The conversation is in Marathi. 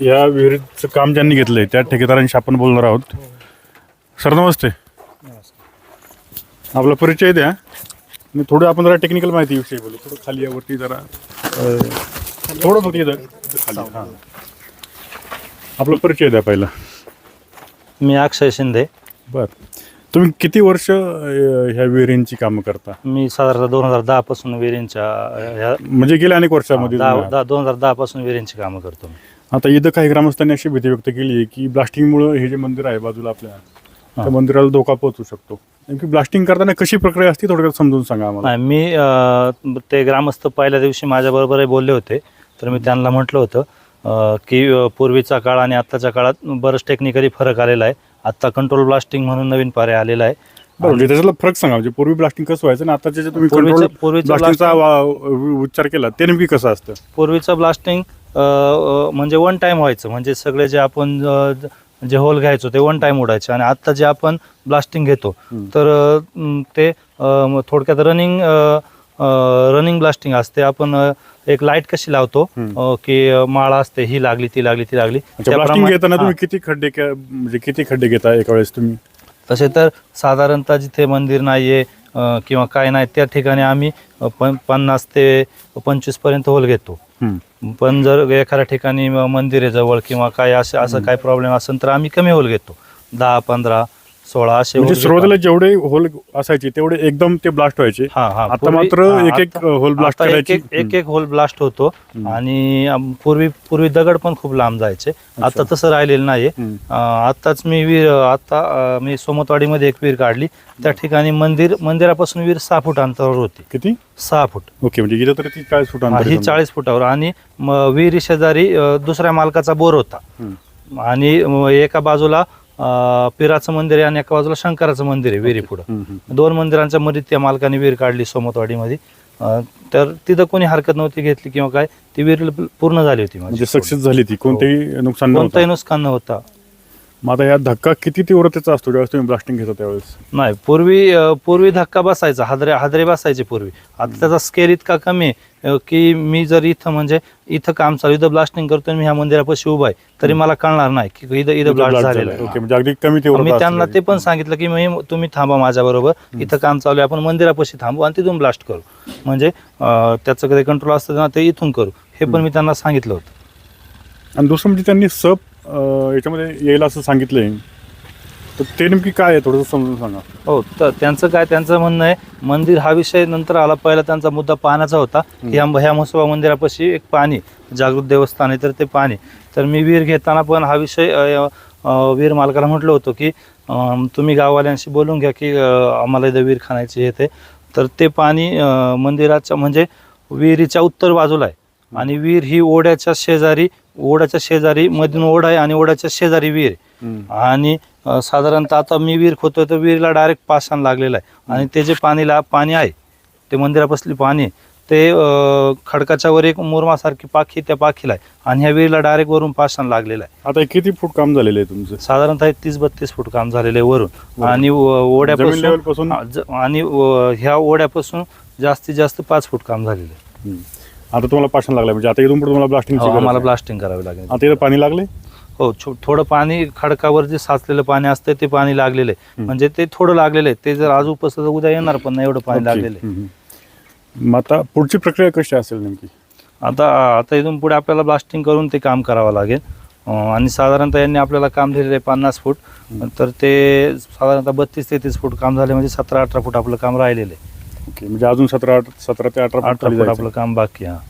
या विहिरीचं काम ज्यांनी घेतलंय त्या ठेकेदारांशी आपण बोलणार आहोत. सर नमस्ते. आपला परिचय द्या. आणि थोडं आपण जरा टेक्निकल माहितीविषयी बोलू. थोडं खाली यावरती जरा अं, थोडं खाली. हां. आपला परिचय द्या पहिला. मी अक्षय शिंदे. बरं. तुम्ही किती वर्ष अं, ह्या विहिरींची कामं करता? मी साधारणतः दोन हजार दहा पासून विहिरींच्या ह्या म्हणजे गेल्या अनेक वर्षामध्ये दहा तुम्ही दहा- दोन हजार दहा पासून विहिरींची कामं करतो मी. आता इथं काही ग्रामस्थांनी अशी भीती व्यक्त केली आहे की ब्लास्टिंगमुळे हे जे मंदिर आहे बाजूला आपल्या त्या मंदिराला धोका पोहोचू शकतो. नेमकी ब्लास्टिंग करताना कशी प्रक्रिया असते थोडक्यात समजून सांगा आम्हाला. नाही मी अं, ते ग्रामस्थ पहिल्या दिवशी माझ्याबरोबरही बोलले होते तर मी त्यांना म्हटलं होतं अं, की अं, पूर्वीचा काळ आणि आत्ताच्या काळात बरंच टेक्निकली फरक आलेला आहे. आत्ता कंट्रोल ब्लास्टिंग म्हणून नवीन पर्याय आलेला आहे. बरं म्हणजे त्याच्यातला फरक सांगा म्हणजे पूर्वी ब्लास्टिंग कसं व्हायचं आणि जे तुम्ही पूर्वीचं- कंट्रोल पूर्वीचं ब्लास्टिंगचा वा- उच्चार केला ते नेमकी कसं असतं? पूर्वीचं ब्लास्टिंग म्हणजे वन टाइम व्हायचं म्हणजे सगळे जे आपण ज- होल घ्यायचो ते वन टाइम उडायचे आणि आत्ता जे आपण ब्लास्टिंग घेतो. तर ते थोडक्यात रनिंग रनिंग ब्लास्टिंग असते आपण एक लाइट कशी लावतो की माळा असते ही लागली ती लागली ती लागली ब्लास्टिंग घेताना. तुम्ही किती खड्डे म्हणजे किती खड्डे घेता एका वेळेस तुम्ही तसे तर साधारणतः जिथे मंदिर नाहीये किंवा काय नाही त्या ठिकाणी आम्ही पन्नास ते पंचवीसपर्यंत होल घेतो. पण जर एखाद्या ठिकाणी मंदिर जवळ किंवा काय असं असं काय प्रॉब्लेम असेल तर आम्ही कमी होल घेतो. दहा पंधरा सोळा असे म्हणजे. सुरुवातीला जेवढे होल असायचे तेवढे एकदम ते ब्लास्ट व्हायचे. हा हा. आता पूर्वी- मात्र हा, एक एक आता- होल ब्लास्ट आता एक करायची. एक एक एक होल ब्लास्ट होतो. आणि पूर्वी पूर्वी दगड पण खूप लांब जायचे. आता तसं राहिलेलं हम्म. अं, आत्ताच मी विहीर आता अं, मी सोमतवाडीमध्ये एक विहीर काढली. त्या ठिकाणी मंदिर मंदिरापासून विहीर सहा फूट अंतरावर होती. किती? सहा फूट. ओके म्हणजे इथं तर ती चाळीस फूट हा, अंतर ही. चाळीस फुटावर. आणि म, विहिरी शेजारी अ, दुसऱ्या मालकाचा बोर होता. हम्म. आणि म, एका बाजूला पिराचं मंदिर आहे आणि एका बाजूला शंकराचं मंदिर आहे विहिरी पुढं. दोन मंदिरांच्या मध्ये त्या मालकाने विहीर काढली सोमतवाडीमध्ये. तर तिथं कोणी हरकत नव्हती घेतली किंवा काय ती विहीर पूर्ण झाली होती. म्हणजे सक्सेस झाली ती कोणतेही नुकसान कोणतंही नुकसान नव्हता. मग आता या धक्का किती तीव्रतेचा असतो ज्यावेळेस तुम्ही ब्लास्टिंग घेता त्यावेळेस? नाही पूर्वी अ, पूर्वी धक्का बसायचा हादरे हादरे बसायचे पूर्वी. आता त्याचा स्केल इतका कमी आहे अ, की मी जर इथं म्हणजे इथं काम चालू इथं ब्लास्टिंग करतोय आणि मी ह्या मंदिरापाशी उभा आहे तरी मला कळणार नाही की इथं इथं ब्लास्ट झालेलं आहे. ओके म्हणजे अगदी कमी मी तीव्रता त्यांना. ते पण सांगितलं की मी तुम्ही थांबा माझ्या बरोबर इथं काम चालू आहे आपण मंदिरापाशी थांबू आणि तिथून ब्लास्ट करू. म्हणजे अ, त्याचं काही कंट्रोल असतं ना ते इथून करू. हे पण मी त्यांना सांगितलं होतं. आणि दुसरं म्हणजे त्यांनी अं, याच्यामध्ये येईल असं सांगितलंय. तर ते नेमकी काय आहे थोडंसं समजून सांगा. हो तर त्यांचं काय त्यांचं म्हणणं आहे मंदिर हा विषय नंतर आला. पहिला त्यांचा मुद्दा पाण्याचा होता. की ह्या ह्या म्हसोबा मंदिरापाशी एक पाणी जागृत देवस्थान आहे तर ते पाणी. तर मी वीर घेताना पण हा विषय वीर मालकाला म्हटलं होतं की तुम्ही गाववाल्यांशी बोलून घ्या की आम्हाला इथं वीर खाण्याची हे ते. तर ते पाणी मंदिराच्या म्हणजे विहिरीच्या उत्तर बाजूला आहे. आणि विहीर ही ओढ्याच्या शेजारी ओढ्याच्या शेजारी मधून ओढ आहे आणि ओढ्याच्या शेजारी विहीर आहे. आणि अ, साधारणतः आता मी विहीर खोदतोय तर विहिरीला डायरेक्ट पाषाण लागलेलं आहे आणि ते जे पाणीला पाणी आहे ते मंदिरापासली पाणी आहे, ते अ, खडकाच्या वर एक मुरमासारखी पाखी त्या पाखीला आहे आणि ह्या विहिरीला डायरेक्ट वरून पाषाण लागलेलं आहे आता हे किती फूट काम झालेलं आहे तुमचं साधारणतः तीस बत्तीस फूट काम झालेलं आहे वरून वरून. आणि व- जमीन ओढ्यापासून लेवलपासून? हा, ज- आणि व- ह्या ओढ्यापासून जास्तीत जास्त पाच फूट काम झालेलं आहे हम्म. आता तुम्हाला पाषाण लागलं म्हणजे आता इथून पुढे तुम्हाला ब्लास्टिंग हो, आम्हाला ब्लास्टिंग करावी लागेल. आता इथं पाणी लागले? हो छो- थोडं पाणी खडकावर जे साचलेलं पाणी असतं ते पाणी लागलेलं आहे. म्हणजे ते थोडं लागलेलं आहे. ते जर आज उपसलं तर उद्या येणार पण नाही एवढं पाणी. लागलेलं आहे. मग आता पुढची प्रक्रिया कशी असेल नेमकी? आता आता इथून पुढे आपल्याला ब्लास्टिंग करून ते काम करावं लागेल. अं, आणि साधारणतः यांनी आपल्याला काम दिलेलं आहे पन्नास फूट. तर ते साधारणतः बत्तीस तेहतीस फूट काम झाले म्हणजे सतरा अठरा फूट आपलं काम राहिलेलं आहे. ओके म्हणजे अजून सतरा सतरा ते अठरा फूट अठरा खाली फूट जायचं. आपलं काम बाकी आहे, हा